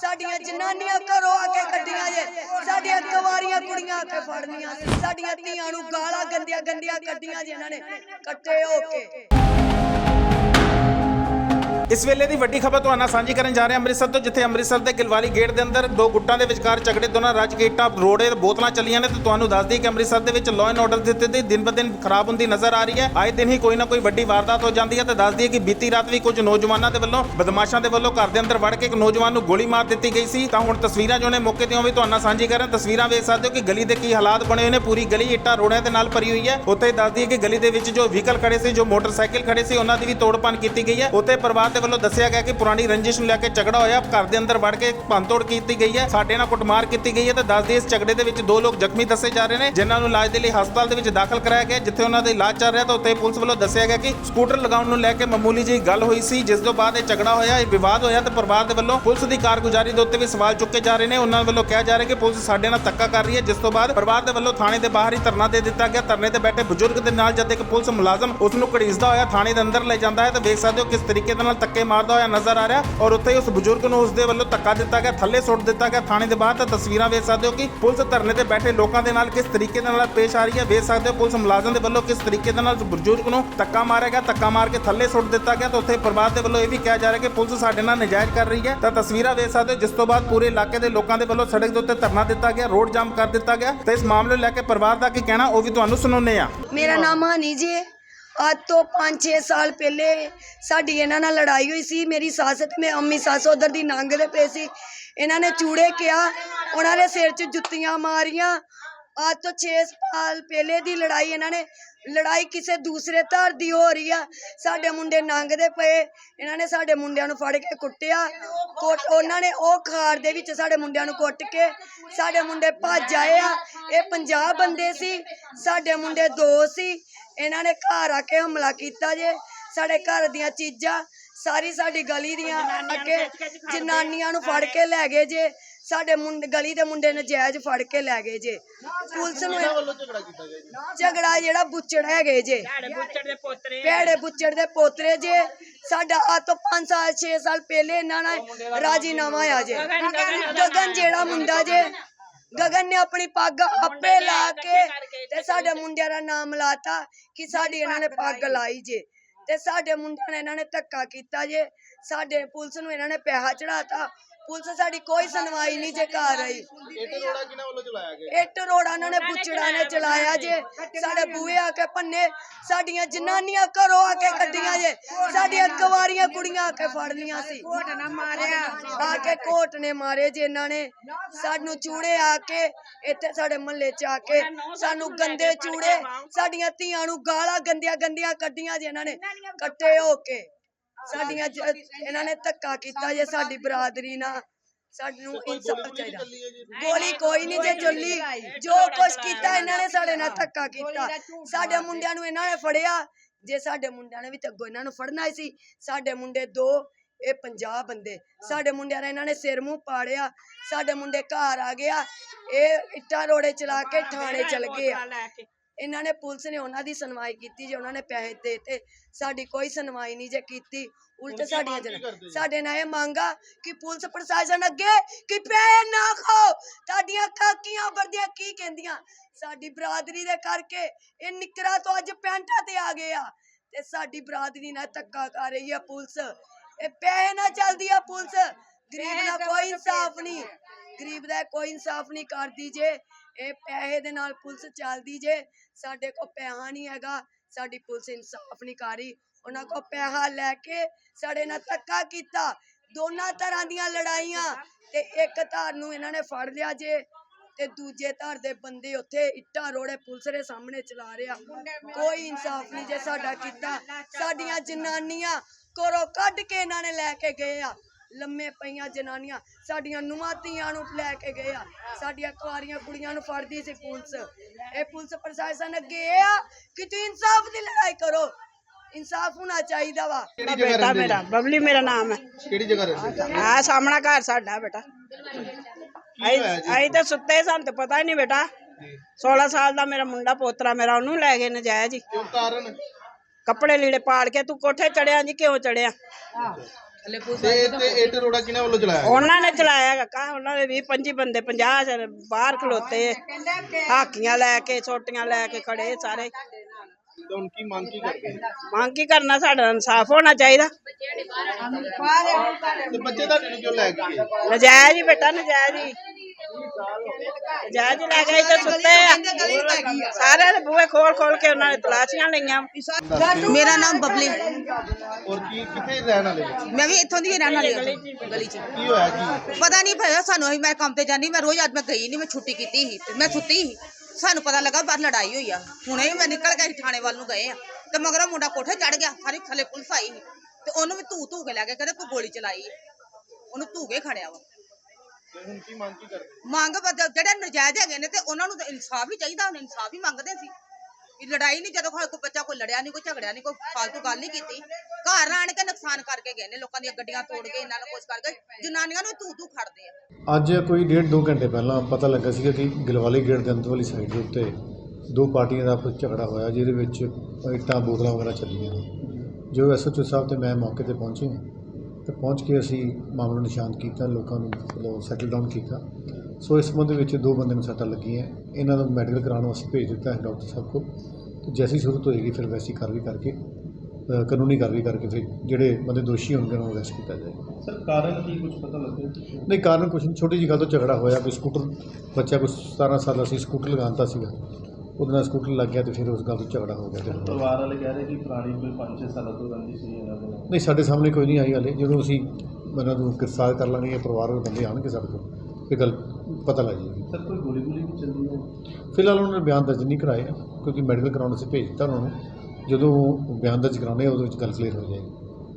ਸਾਡੀਆਂ ਜਨਾਨੀਆਂ ਘਰੋਂ ਆ ਕੇ ਕੱਢੀਆਂ ਜੇ। ਸਾਡੀਆਂ ਕੁਵਾਰੀਆਂ ਕੁੜੀਆਂ ਆ ਕੇ ਫੜਨੀਆਂ ਸਾਡੀਆਂ ਧੀਆਂ ਨੂੰ ਗਾਲਾਂ ਗੰਦੀਆਂ ਗੰਦੀਆਂ ਕੱਢੀਆਂ ਜੇ ਇਹਨਾਂ ਨੇ। ਕੱਟੇ ਹੋ ਕੇ। ਇਸ ਵੇਲੇ ਦੀ ਵੱਡੀ ਖਬਰ ਤੁਹਾਨੂੰ ਸਾਂਝੀ ਕਰਨ ਜਾ ਰਹੇ ਹਾਂ। ਅੰਮ੍ਰਿਤਸਰ ਤੋਂ, ਜਿੱਥੇ ਅੰਮ੍ਰਿਤਸਰ ਦੇ ਗਿਲਵਾਲੀ ਗੇਟ ਦੇ ਅੰਦਰ ਦੋ ਗੁੱਟਾਂ ਦੇ ਵਿਚਕਾਰ ਝਗੜੇ ਦੋਨਾਂ ਰੱਜ ਕੇ ਰੋੜੇ ਬੋਤਲਾਂ ਚੱਲੀਆਂ ਨੇ ਤੇ ਤੁਹਾਨੂੰ ਦੱਸ ਦਈਏ ਕਿ ਅੰਮ੍ਰਿਤਸਰ ਦੇ ਵਿੱਚ ਲਾਅ ਐਂਡ ਆਰਡਰ ਦੀ ਸਥਿਤੀ ਦਿਨ ਬ ਦਿਨ ਖਰਾਬ ਹੁੰਦੀ ਨਜ਼ਰ ਆ ਰਹੀ ਹੈ। ਆਏ ਦਿਨ ਹੀ ਕੋਈ ਨਾ ਕੋਈ ਵੱਡੀ ਵਾਰਦਾਤ ਹੋ ਜਾਂਦੀ ਹੈ ਤੇ ਦੱਸ ਦਈਏ ਕਿ ਬੀਤੀ ਰਾਤ ਵੀ ਕੁਝ ਨੌਜਵਾਨਾਂ ਦੇ ਵੱਲੋਂ, ਬਦਮਾਸ਼ਾਂ ਦੇ ਵੱਲੋਂ ਘਰ ਦੇ ਅੰਦਰ ਵੜ ਕੇ ਇੱਕ ਨੌਜਵਾਨ ਨੂੰ ਗੋਲੀ ਮਾਰ ਦਿੱਤੀ ਗਈ ਸੀ। ਤਾਂ ਹੁਣ ਤਸਵੀਰਾਂ ਜੋ ਨੇ ਮੌਕੇ ਤੇ ਵੀ ਤੁਹਾਨੂੰ ਨਾਲ ਸਾਂਝੀ ਕਰ ਰਹੇ ਤਸਵੀਰਾਂ ਵੇਖ ਸਕਦੇ ਹੋ ਕਿ ਗਲੀ ਦੇ ਕੀ ਹਾਲਾਤ ਬਣੇ ਹੋਏ ਨੇ। ਪੂਰੀ ਗਲੀ ਇੱਟਾਂ ਰੋੜਿਆਂ ਦੇ ਨਾਲ ਭਰੀ ਹੋਈ ਹੈ। ਉੱਥੇ ਦੱਸ ਦਈਏ ਕਿ ਗਲੀ ਦੇ ਵਿੱਚ ਜੋ ਵਹੀਕਲ ਖੜੇ ਸੀ, ਜੋ ਮੋਟਰਸਾਈਕਲ ਖੜੇ ਸੀ, ਉਹਨਾਂ ਦੀ ਵੀ ਤੋੜਪਾਨ ਕੀਤੀ ਗਈ ਹੈ। ਉੱਥੇ ਪਰਿਵਾਰ ਦੇ ਵੱਲੋਂ ਦੱਸਿਆ ਗਿਆ ਕਿ ਪੁਰਾਣੀ ਰੰਜਿਸ਼ ਨੂੰ ਲੈ ਕੇ ਝਗੜਾ ਹੋਇਆ। ਘਰ ਦੇ ਅੰਦਰ ਵੜ ਕੇ ਭੰਨਤੋੜ ਕੀਤੀ ਗਈ ਹੈ। ਸਾਡੇ ਨਾਲ ਕੁੱਟਮਾਰ ਕੀਤੀ ਗਈ ਹੈ ਤੇ ਦੱਸ ਇਸ ਝਗੜੇ ਦੇ ਵਿੱਚ ਦੋ ਲੋਕ ਜ਼ਖਮੀ ਦੱਸੇ ਜਾ ਰਹੇ ਨੇ, ਜਿਨ੍ਹਾਂ ਨੂੰ ਇਲਾਜ ਦੇ ਲਈ ਹਸਪਤਾਲ ਦੇ ਵਿੱਚ ਦਾਖਲ ਕਰਾਇਆ ਗਿਆ, ਜਿੱਥੇ ਉਹਨਾਂ ਦਾ ਇਲਾਜ ਚੱਲ ਰਿਹਾ ਤਾਂ ਉੱਥੇ ਪੁਲਿਸ ਵੱਲੋਂ ਦੱਸਿਆ ਗਿਆ ਕਿ ਸਕੂਟਰ ਲਗਾਉਣ ਨੂੰ ਲੈ ਕੇ ਮਾਮੂਲੀ ਜਿਹੀ ਗੱਲ ਹੋਈ ਸੀ, ਜਿਸ ਤੋਂ ਬਾਅਦ ਇਹ ਝਗੜਾ ਹੋਇਆ, ਇਹ ਵਿਵਾਦ ਹੋਇਆ ਤੇ ਪਰਿਵਾਰ ਦੇ ਵੱਲੋਂ ਪੁਲਿਸ ਦੀ ਕਾਰਗੁਜ਼ਾਰੀ ਦੇ ਉੱਤੇ ਵੀ ਸਵਾਲ ਚੁੱਕੇ ਜਾ ਰਹੇ ਨੇ। ਉਹਨਾਂ ਵੱਲੋਂ ਕਿਹਾ ਜਾ ਰਿਹਾ ਕਿ ਪੁਲਿਸ ਸਾਡੇ ਨਾਲ ਧੱਕਾ ਕਰ ਰਹੀ ਹੈ, ਜਿਸ ਤੋਂ ਬਾਅਦ ਪਰਿਵਾਰ ਦੇ ਵੱਲੋਂ ਥਾਣੇ ਦੇ ਬਾਹਰ ਹੀ ਧਰਨਾ ਦੇ ਦਿੱਤਾ ਗਿਆ। ਧਰਨੇ ਤੇ ਬੈਠੇ ਬਜ਼ੁਰਗ ਦੇ ਨਾਲ ਜਦ ਇੱਕ ਪੁਲਿਸ ਮੁਲਾਜ਼ਮ ਉਸ ਨੂੰ ਘੜੀਸਦਾ ਹੋਇਆ ਥਾਣੇ ਦੇ ਅੰਦਰ ਲੈ ਜਾਂਦਾ ਹੈ, ਤਾਂ ਵੇਖ ਸਕਦੇ ਹੋ ਕਿਸ ਤਰੀਕੇ ਦੇ ਨਾਲ ਧੱਕੇ ਮਾਰਦਾ ਹੋਇਆ ਨਜ਼ਰ ਆ ਰਿਹਾ ਔਰ ਉੱਥੇ ਹੀ ਉਸ ਬਜ਼ੁਰਗ ਨੂੰ ਉਸ ਦੇ ਵੱਲੋਂ ਧੱਕਾ ਦਿੱਤਾ ਗਿਆ, ਥੱਲੇ ਸੁੱਟ ਦਿੱਤਾ ਗਿਆ। ਥਾਣੇ ਦੇ ਬਾਹਰ ਤਾਂ ਤਸਵੀਰਾਂ ਵੇਖ ਸਕਦੇ ਹੋ ਕਿ ਪੁਲਿਸ ਧਰਨੇ ਤੇ ਬੈਠੇ ਲੋਕਾਂ ਦੇ ਨਾਲ ਕਿਸ ਤਰੀਕੇ ਦੇ ਨਾਲ ਪੇਸ਼ ਆ ਰਹੀ ਹੈ, ਵੇਖ ਸਕਦੇ ਹੋ ਪੁਲਿਸ ਮੁਲਾਜ਼ਮ ਦੇ ਵੱਲੋਂ ਕਿਸ ਤਰੀਕੇ ਦੇ ਨਾਲ ਬਜ਼ੁਰਗ ਨੂੰ ਧੱਕਾ ਮਾਰਿਆ ਗਿਆ। ਧੱਕਾ ਮਾਰ ਕੇ ਥੱਲੇ ਸੁੱਟ ਦਿੱਤਾ ਗਿਆ ਤਾਂ ਉੱਥੇ ਪਰਿਵਾਰ ਦੇ ਵੱਲੋਂ ਇਹ ਵੀ ਕਿਹਾ ਜਾ ਰਿਹਾ ਕਿ ਪੁਲਿਸ ਸਾਡੇ ਨਾਲ ਨਜਾਇਜ਼ ਕਰ ਰਹੀ ਹੈ। ਤਾਂ ਤਸਵੀਰਾਂ ਵੇਖ ਸਕਦੇ ਹੋ, ਜਿਸ ਤੋਂ ਬਾਅਦ ਪੂਰੇ ਇਲਾਕੇ ਦੇ ਲੋਕਾਂ ਦੇ ਵੱਲੋਂ ਸੜਕ ਦੇ ਉੱਤੇ ਧਰਨਾ ਦਿੱਤਾ ਗਿਆ, ਰੋਡ ਜਾਮ ਕਰ ਦਿੱਤਾ ਗਿਆ। ਤੇ ਇਸ ਮਾਮਲੇ ਲੈ ਕੇ ਪਰਿਵਾਰ ਦਾ ਕੀ ਕਹਿਣਾ, ਉਹ ਵੀ ਤੁਹਾਨੂੰ ਸੁਣਾਉਂਦੇ ਆ ਮੇਰਾ ਨਾਮ ਹਾਨੀ ਜੀ ਹੈ। ਅੱਜ ਤੋਂ 5-6 ਸਾਲ ਪਹਿਲੇ ਸਾਡੀ ਇਹਨਾਂ ਨਾਲ ਲੜਾਈ ਹੋਈ ਸੀ। ਮੇਰੀ ਸੱਸ ਤੇ ਮੇਰੀ ਅੰਮੀ ਸੱਸ ਉਧਰ ਦੀ ਲੰਘਦੇ ਪਏ ਸੀ। ਇਹਨਾਂ ਨੇ ਚੂੜੇ ਕਿਹਾ, ਉਹਨਾਂ ਦੇ ਸਿਰ 'ਚ ਜੁੱਤੀਆਂ ਮਾਰੀਆਂ। ਅੱਜ ਤੋਂ 6 ਸਾਲ ਪਹਿਲੇ ਦੀ ਲੜਾਈ ਇਹਨਾਂ ਨੇ, ਲੜਾਈ ਕਿਸੇ ਦੂਸਰੇ ਧਰ ਦੀ ਹੋ ਰਹੀ ਆ। ਸਾਡੇ ਮੁੰਡੇ ਨੰਗਦੇ ਪਏ, ਇਹਨਾਂ ਨੇ ਸਾਡੇ ਮੁੰਡਿਆਂ ਨੂੰ ਫੜ ਕੇ ਕੁੱਟਿਆ। ਕੁੱਟ ਉਹਨਾਂ ਨੇ ਉਹ ਖਾੜ ਦੇ ਵਿੱਚ ਸਾਡੇ ਮੁੰਡਿਆਂ ਨੂੰ ਕੁੱਟ ਕੇ ਸਾਡੇ ਮੁੰਡੇ ਭੱਜ ਆਏ ਆ। ਇਹ 50 ਬੰਦੇ ਸੀ ਸਾਡੇ ਮੁੰਡੇ ਦੋ ਸੀ। ਇਹਨਾਂ ਨੇ ਘਰ ਆ ਕੇ ਹਮਲਾ ਕੀਤਾ ਜੇ। ਸਾਡੇ ਘਰ ਦੀਆਂ ਚੀਜ਼ਾਂ ਸਾਰੀ ਸਾਡੀ ਗਲੀ ਦੀਆਂ ਅੱਗੇ ਜਨਾਨੀਆਂ ਨੂੰ ਫੜ ਕੇ ਲੈ ਗਏ ਜੇ। ਸਾਡੇ ਮੁੰਡੇ ਗਲੀ ਦੇ ਮੁੰਡੇ ਨਜਾਇਜ਼ ਫੜ ਕੇ ਲੈ ਗਏ ਜੇ। ਪੁਲਿਸ ਨੂੰ ਝਗੜਾ ਜਿਹੜਾ ਬੁੱਚੜ ਹੈਗੇ ਜੇ। ਭੈੜੇ ਬੁੱਚੜ ਦੇ ਪੋਤਰੇ ਜੇ। ਸਾਡਾ ਆ ਤੋਂ 5 ਸਾਲ 6 ਸਾਲ ਪਹਿਲੇ ਇਹਨਾਂ ਨਾਲ ਰਾਜੀਨਾਮਾ ਆ ਜੇ। ਗਗਨ ਜਿਹੜਾ ਮੁੰਡਾ ਜੇ ਗਗਨ। ਨੇ ਆਪਣੀ ਪੱਗ ਆਪੇ ਲਾ ਕੇ ਤੇ ਸਾਡੇ ਮੁੰਡਿਆਂ ਦਾ ਨਾਮ ਲਾਤਾ ਕਿ ਸਾਡੀ ਇਹਨਾਂ ਨੇ ਪੱਗ ਲਾਈ। ਜੇ। ਤੇ ਸਾਡੇ ਮੁੰਡਿਆਂ ਨੇ ਇਹਨਾਂ ਨੇ ਧੱਕਾ ਕੀਤਾ ਜੇ। ਸਾਡੇ ਪੁਲਿਸ ਨੂੰ ਇਹਨਾਂ ਨੇ ਪੈਸਾ ਚੜਾਤਾ ਪੁਲਿਸ ਸਾਡੀ ਕੋਈ ਸੁਣਵਾਈ ਨਹੀਂ ਜੇ ਕਰ ਰਹੀ ਇੱਟ ਰੋੜਾ ਕਿਹਨਾਂ ਵੱਲੋਂ ਚਲਾਇਆ ਗਿਆ? ਇੱਟ ਰੋੜਾ ਇਹਨਾਂ ਨੇ ਬੁੱਚੜਾ ਨੇ ਚਲਾਇਆ ਜੇ। ਸਾਡੇ ਬੂਹੇ ਆ ਕੇ ਪੰਨੇ ਸਾਡੀਆਂ ਜਨਾਨੀਆਂ ਘਰੋਂ ਆ ਕੇ ਕੱਢੀਆਂ ਜੇ। ਸਾਡੀਆਂ ਕੁਵਾਰੀਆਂ ਕੁੜੀਆਂ ਆ ਕੇ ਫੜਨੀਆਂ ਸੀ। ਕੋਟ ਨਾ ਮਾਰਿਆ। ਆ ਕੇ ਕੋਟ ਨੇ ਮਾਰੇ ਜੇ ਇਹਨਾਂ ਨੇ। ਸਾਨੂੰ ਚੂੜੇ ਆ ਕੇ ਇੱਥੇ ਸਾਡੇ ਮਹੱਲੇ ਚ ਆ ਕੇ ਸਾਨੂੰ ਗੰਦੇ ਚੂੜੇ ਸਾਡੀਆਂ ਧੀਆਂ ਨੂੰ ਗਾਲਾਂ ਗੰਦੀਆਂ ਗੰਦੀਆਂ ਕੱਢੀਆਂ ਜੇ ਇਹਨਾਂ ਨੇ। ਕੱਟੇ ਹੋ ਕੇ। ਸਾਡੀਆਂ ਇਹਨਾਂ ਨੇ ਧੱਕਾ ਕੀਤਾ ਜੇ ਸਾਡੀ ਬਰਾਦਰੀ ਨਾਲ ਸਾਨੂੰ ਇਨਸਾਫ ਚਾਹੀਦਾ। ਗੋਲੀ ਕੋਈ ਨਹੀਂ ਜੇ ਚੱਲੀ। ਜੋ ਕੁਛ ਕੀਤਾ ਇਹਨਾਂ ਨੇ ਸਾਡੇ ਨਾਲ ਧੱਕਾ ਕੀਤਾ। ਸਾਡੇ ਮੁੰਡਿਆਂ ਨੂੰ ਇਹਨਾਂ ਨੇ ਫੜਿਆ। ਜੇ ਸਾਡੇ ਮੁੰਡਿਆਂ ਨੇ ਵੀ ਤਾਂ ਅੱਗੋਂ ਇਹਨਾਂ ਨੂੰ ਫੜਨਾ ਹੀ ਸੀ। ਸਾਡੇ ਮੁੰਡੇ ਦੋ ਇਹ 50 ਬੰਦੇ। ਸਾਡੇ ਮੁੰਡਿਆਂ ਨੇ ਇਹਨਾਂ ਨੇ ਸਿਰ ਮੂੰਹ ਪਾੜਿਆ। ਸਾਡੇ ਮੁੰਡੇ ਘਰ ਆ ਗਿਆ। ਇਹ ਇੱਟਾਂ ਰੋੜੇ ਚਲਾ ਕੇ ਥਾਣੇ ਚਲ ਗਏ ਆ। ਇਹਨਾਂ ਨੇ ਪੁਲਿਸ ਨੇ ਉਹਨਾਂ ਦੀ ਸੁਣਵਾਈ ਕੀਤੀ ਜੇ ਉਹਨਾਂ ਨੇ ਪੈਸੇ ਦੇਤੇ ਸਾਡੀ ਕੋਈ ਸੁਣਵਾਈ ਨਹੀਂ ਜੇ ਕੀਤੀ ਉਲਟ ਸਾਡੀਆਂ ਜਨ ਸਾਡੇ ਨਾਲ ਇਹ ਮੰਗਾ ਕਿ ਪੁਲਿਸ ਪ੍ਰਸ਼ਾਸਨ ਅੱਗੇ ਕਿ ਪੈਸੇ ਨਾ ਖਾਓ। ਤੁਹਾਡੀਆਂ ਕਾਕੀਆਂ ਵਰਦੀਆਂ ਕੀ ਕਹਿੰਦੀਆਂ? ਸਾਡੀ ਬਰਾਦਰੀ ਦੇ ਕਰਕੇ ਇਹ ਨਿਕਰਾ ਤੋਂ ਅੱਜ ਪੈਂਟਾਂ ਤੇ ਆ ਗਏ ਆ। ਤੇ ਸਾਡੀ ਬਰਾਦਰੀ ਨਾਲ ਧੱਕਾ ਕਰ ਰਹੀ ਆ ਪੁਲਿਸ। ਇਹ ਪੈਸੇ ਨਾਲ ਚੱਲਦੀ ਆ ਪੁਲਿਸ। ਗਰੀਬ ਦਾ ਕੋਈ ਇਨਸਾਫ ਨਹੀਂ। ਗਰੀਬ ਦਾ ਕੋਈ ਇਨਸਾਫ ਨਹੀਂ ਕਰਦੀ ਜੇ। ਇਹ ਪੈਸੇ ਦੇ ਨਾਲ ਪੁਲਿਸ ਚੱਲਦੀ ਜੇ, ਸਾਡੇ ਕੋਲ ਪੈਸਾ ਨਹੀਂ ਹੈਗਾ, ਸਾਡੀ ਪੁਲਿਸ ਇਨਸਾਫ ਨਹੀਂ ਕਰੀ ਉਹਨਾਂ ਕੋਲ ਪੈਸਾ ਲੈ ਕੇ ਸਾਡੇ ਨਾਲ ਧੱਕਾ ਕੀਤਾ। ਦੋਨਾਂ ਤਰ੍ਹਾਂ ਦੀਆਂ ਲੜਾਈਆਂ ਤੇ ਇੱਕ ਧਾਰ ਨੂੰ ਇਹਨਾਂ ਨੇ ਫੜ ਲਿਆ ਜੇ ਤੇ ਦੂਜੇ ਧਾਰ ਦੇ ਬੰਦੇ ਉੱਥੇ ਇੱਟਾਂ ਰੋੜੇ ਪੁਲਿਸ ਦੇ ਸਾਹਮਣੇ ਚਲਾ ਰਿਹਾ। ਕੋਈ ਇਨਸਾਫ ਨਹੀਂ ਜੇ ਸਾਡਾ ਕੀਤਾ। ਸਾਡੀਆਂ ਜਨਾਨੀਆਂ ਕੋਰੋਂ ਕੱਢ ਕੇ ਇਹਨਾਂ ਨੇ ਲੈ ਕੇ ਗਏ ਆ। ਲੰਮੇ ਪਈਆਂ ਜਨਾਨੀਆਂ ਸਾਡੀਆਂ ਨੂੰਹਾਂ ਧੀਆਂ ਨੂੰ ਲੈ ਕੇ ਗਏ ਆ। ਸਾਡੀਆਂ ਕੁਆਰੀਆਂ ਕੁੜੀਆਂ ਨੂੰ ਫੜਦੀ ਸੀ ਪੁਲਿਸ। ਇਹ ਪੁਲਿਸ ਪ੍ਰਸ਼ਾਸਨ ਅੱਗੇ ਇਹ ਆ ਕਿ ਤੁਸੀਂ ਇਨਸਾਫ ਦੀ ਲੜਾਈ ਕਰੋ। ਇਨਸਾਫ ਹੋਣਾ ਚਾਹੀਦਾ ਵਾ। ਕਿਹੜੀ ਜਗ੍ਹਾ ਬੇਟਾ ਰਹਿੰਦੇ ਮੇਰਾ ਬਬਲੀ ਮੇਰਾ ਨਾਮ ਹੈ। ਕਿਹੜੀ ਜਗ੍ਹਾ ਰਹਿੰਦੇ ਆ ਸਾਹਮਣਾ ਘਰ ਸਾਡਾ ਬੇਟਾ। ਅਸੀਂ ਅਸੀਂ ਤਾਂ ਸੁੱਤੇ ਸਾਨੂੰ ਤਾਂ ਪਤਾ ਹੀ ਨਹੀਂ ਬੇਟਾ। 16 ਸਾਲ ਦਾ ਮੇਰਾ ਮੁੰਡਾ ਪੋਤਰਾ ਮੇਰਾ ਉਹਨੂੰ ਲੈ ਗਏ ਨਜਾਇਜ਼ ਹੀ। ਕਿਉਂ ਕਾਰਨ? ਕੱਪੜੇ ਲੀੜੇ ਪਾੜ ਕੇ ਤੂੰ ਕੋਠੇ ਚੜਿਆ ਜੀ ਕਿਉਂ ਚੜਿਆ? ਤੇ ਤੇ ਇਹ ਟਰੋੜਾ ਕਿਹਨਾਂ ਵੱਲੋਂ ਚਲਾਇਆ ਗਿਆ? ਉਹਨਾਂ ਨੇ ਚਲਾਇਆ ਕਾਕਾ ਉਹਨਾਂ ਦੇ 20 25 ਬੰਦੇ 50 ਜਣੇ ਬਾਹਰ ਖਲੋਤੇ। ਹਾਕੀਆਂ ਲੈ ਕੇ ਛੋਟੀਆਂ ਲੈ ਕੇ ਖੜੇ ਸਾਰੇ। ਤੇ ਹੁਣ ਕੀ ਮੰਗ ਕੀ ਕਰਦੇ? ਮੰਗ ਕੀ ਕਰਨਾ ਸਾਡਾ ਇਨਸਾਫ ਹੋਣਾ ਚਾਹੀਦਾ। ਤੇ ਬੱਚੇ ਤੁਹਾਡੇ ਨੂੰ ਕਿਉਂ ਲੈ ਕੇ ਗਏ? ਨਜਾਇਜ਼ ਹੀ ਬੇਟਾ ਨਜਾਇਜ਼ ਹੀ। ਨਜਾਇਜ਼ ਹੀ ਲੈ ਗਏ ਤੇ ਸੁੱਤੇ ਆ ਸਾਰਿਆਂ ਦੇ ਬੂਹੇ ਖੋਲ ਖੋਲ ਕੇ ਉਹਨਾਂ ਨੇ ਤਲਾਸ਼ੀਆਂ ਲਈਆਂ ਮੇਰਾ ਨਾਮ ਬਬਲੀ ਔਰ ਕੀ ਕਿੱਥੇ ਰਹਿਣ ਵਾਲੇ ਨੇ? ਮੈਂ ਵੀ ਇੱਥੋਂ ਦੀ ਹੀ ਰਹਿਣ ਵਾਲੀ ਹਾਂ ਗਲੀ 'ਚ ਕੀ ਹੋਇਆ ਕੀ ਪਤਾ ਨਹੀਂ ਭਈਆ ਸਾਨੂੰ ਅਸੀਂ ਮੈਂ ਕੰਮ ਤੇ ਜਾਂਦੀ ਮੈਂ ਰੋਜ਼ ਅੱਜ ਮੈਂ ਗਈ ਨਹੀਂ ਮੈਂ ਛੁੱਟੀ ਕੀਤੀ ਸੀ ਤੇ ਮੈਂ ਸੁੱਤੀ ਸੀ ਸਾਨੂੰ ਪਤਾ ਲੱਗਾ ਬਾਹਰ ਲੜਾਈ ਹੋਈ ਆ ਹੁਣੇ ਹੀ ਮੈਂ ਨਿਕਲ ਕੇ ਅਸੀਂ ਥਾਣੇ ਵੱਲ ਨੂੰ ਗਏ ਆ ਤੇ ਮਗਰੋਂ ਮੁੰਡਾ ਕੋਠੇ ਚੜ ਗਿਆ ਸਾਰੀ ਥੱਲੇ ਪੁਲਿਸ ਆਈ ਸੀ ਤੇ ਉਹਨੂੰ ਵੀ ਧੂ ਧੂ ਕੇ ਲੈ ਕੇ ਕਹਿੰਦੇ ਤੂੰ ਗੋਲੀ ਚਲਾਈ ਹੈ। ਉਹਨੂੰ ਧੂ ਕੇ ਖੜਿਆ ਵਾ ਤੇ ਹੁਣ ਕੀ ਮੰਗ ਕੀ ਕਰਦੇ? ਮੰਗ ਬਦ- ਜਿਹੜੇ ਨਜਾਇਜ਼ ਹੈਗੇ ਨੇ ਤੇ ਉਹਨਾਂ ਨੂੰ ਤਾਂ ਇਨਸਾਫ ਹੀ ਚਾਹੀਦਾ ਹੁਣ ਇਨਸਾਫ ਹੀ ਮੰਗਦੇ ਸੀ। ਵੀ ਲੜਾਈ ਨਹੀਂ ਜਦੋਂ ਕੋਈ ਬੱਚਾ ਕੋਈ ਲੜਿਆ ਨਹੀਂ ਕੋਈ ਝਗੜਿਆ ਨਹੀਂ ਕੋਈ ਫਾਲਤੂ ਗੱਲ ਨਹੀਂ ਕੀਤੀ। ਘਰ ਆਣ ਕੇ ਨੁਕਸਾਨ ਕਰਕੇ ਗਏ ਨੇ ਲੋਕਾਂ ਦੀਆਂ ਗੱਡੀਆਂ ਤੋੜ ਕੇ ਇਹਨਾਂ ਨੂੰ ਕੁਛ ਕਰਕੇ ਜਨਾਨੀਆਂ ਨੂੰ ਧੂ ਧੂ ਖੜਦੇ ਆ। ਅੱਜ ਕੋਈ ਡੇਢ ਦੋ ਘੰਟੇ ਪਹਿਲਾਂ ਪਤਾ ਲੱਗਾ ਸੀਗਾ ਕਿ ਗਿਲਵਾਲੀ ਗੇਟ ਦੇ ਅੰਦਰ ਵਾਲੀ ਸਾਈਡ ਦੇ ਉੱਤੇ ਦੋ ਪਾਰਟੀਆਂ ਦਾ ਆਪਸ 'ਚ ਝਗੜਾ ਹੋਇਆ ਜਿਹਦੇ ਵਿੱਚ ਇੱਟਾਂ ਬੋਤਲਾਂ ਵਗੈਰਾ ਚੱਲੀਆਂ ਜੋ ਐਸਐਚਓ ਸਾਹਿਬ ਤੇ ਮੈਂ ਮੌਕੇ ਤੇ ਪਹੁੰਚੇ ਤੇ ਪਹੁੰਚ ਕੇ ਅਸੀਂ ਮਾਮਲੇ ਨੂੰ ਨਿਸ਼ਾਨ ਕੀਤਾ ਲੋਕਾਂ ਨੂੰ ਮਤਲਬ ਸੈਟਲ ਡਾਊਨ ਕੀਤਾ। ਸੋ ਇਸ ਸੰਬੰਧ ਵਿੱਚ ਦੋ ਬੰਦੇ ਨੂੰ ਸੱਟਾਂ ਲੱਗੀਆਂ। ਇਹਨਾਂ ਨੂੰ ਮੈਡੀਕਲ ਕਰਾਉਣ ਵਾਸਤੇ ਭੇਜ ਦਿੱਤਾ ਹੈ ਡਾਕਟਰ ਸਾਹਿਬ ਕੋਲ। ਤੇ ਜੈਸੀ ਸੂਰਤ ਹੋਏਗੀ ਫਿਰ ਵੈਸੀ ਕਾਰਵਾਈ ਕਰਕੇ ਅ, ਕਾਨੂੰਨੀ ਕਾਰਵਾਈ ਕਰਕੇ ਫਿਰ ਜਿਹੜੇ ਬੰਦੇ ਦੋਸ਼ੀ ਹੋਣਗੇ ਉਹਨਾਂ ਨੂੰ ਅਰੈਸਟ ਕੀਤਾ ਜਾਏਗਾ ਸਰ ਕਾਰਨ ਕੀ ਕੁਝ ਪਤਾ ਲੱਗਿਆ? ਨਹੀਂ ਕਾਰਨ ਕੁਛ ਨਹੀਂ ਛੋਟੀ ਜਿਹੀ ਗੱਲ ਤੋਂ ਝਗੜਾ ਹੋਇਆ ਕੋਈ ਸਕੂਟਰ ਬੱਚਾ ਕੋਈ 17 ਸਾਲ ਦਾ ਸੀ ਸਕੂਟਰ ਲਗਾਉਂਦਾ ਸੀਗਾ। ਉਹਦੇ ਨਾਲ ਸਕੂਟਰ ਲੱਗ ਗਿਆ ਤੇ ਫਿਰ ਉਸ ਗੱਲ ਤੋਂ ਝਗੜਾ ਹੋ ਗਿਆ ਤੇ ਪਰਿਵਾਰ ਵਾਲੇ ਕਹਿ ਰਹੇ ਕਿ ਪੁਰਾਣੀ ਕੋਈ 5-6 ਸਾਲਾਂ ਤੋਂ ਰਹਿੰਦੀ ਸੀ ਇਹਨਾਂ ਦੇ ਨਾਲ। ਨਹੀਂ ਸਾਡੇ ਸਾਹਮਣੇ ਕੋਈ ਨਹੀਂ ਆਈ ਹਾਲੇ। ਜਦੋਂ ਅਸੀਂ ਉਹਨਾਂ ਨੂੰ ਗ੍ਰਿਫਤਾਰ ਕਰ ਲਾਂਗੇ ਜਾਂ ਪਰਿਵਾਰ ਦੇ ਬੰਦੇ ਆਉਣਗੇ ਸਾਡੇ ਕੋਲ ਇਹ ਗੱਲ ਪਤਾ ਲੱਗ ਜਾਏਗੀ। ਸਰ ਕੋਈ ਗੋਲੀ ਗੋਲੀ ਵੀ ਚੱਲਦੀ ਹੈ? ਫਿਲਹਾਲ ਉਹਨਾਂ ਨੇ ਬਿਆਨ ਦਰਜ ਨਹੀਂ ਕਰਾਏ ਕਿਉਂਕਿ ਮੈਡੀਕਲ ਕਰਾਉਣ ਅਸੀਂ ਭੇਜ ਦਿੱਤਾ ਉਹਨਾਂ ਨੂੰ। ਜਦੋਂ ਬਿਆਨ ਦਰਜ ਕਰਾਉਣੇ ਉਹਦੇ ਵਿੱਚ ਗੱਲ ਕਲੀਅਰ ਹੋ ਜਾਏਗੀ।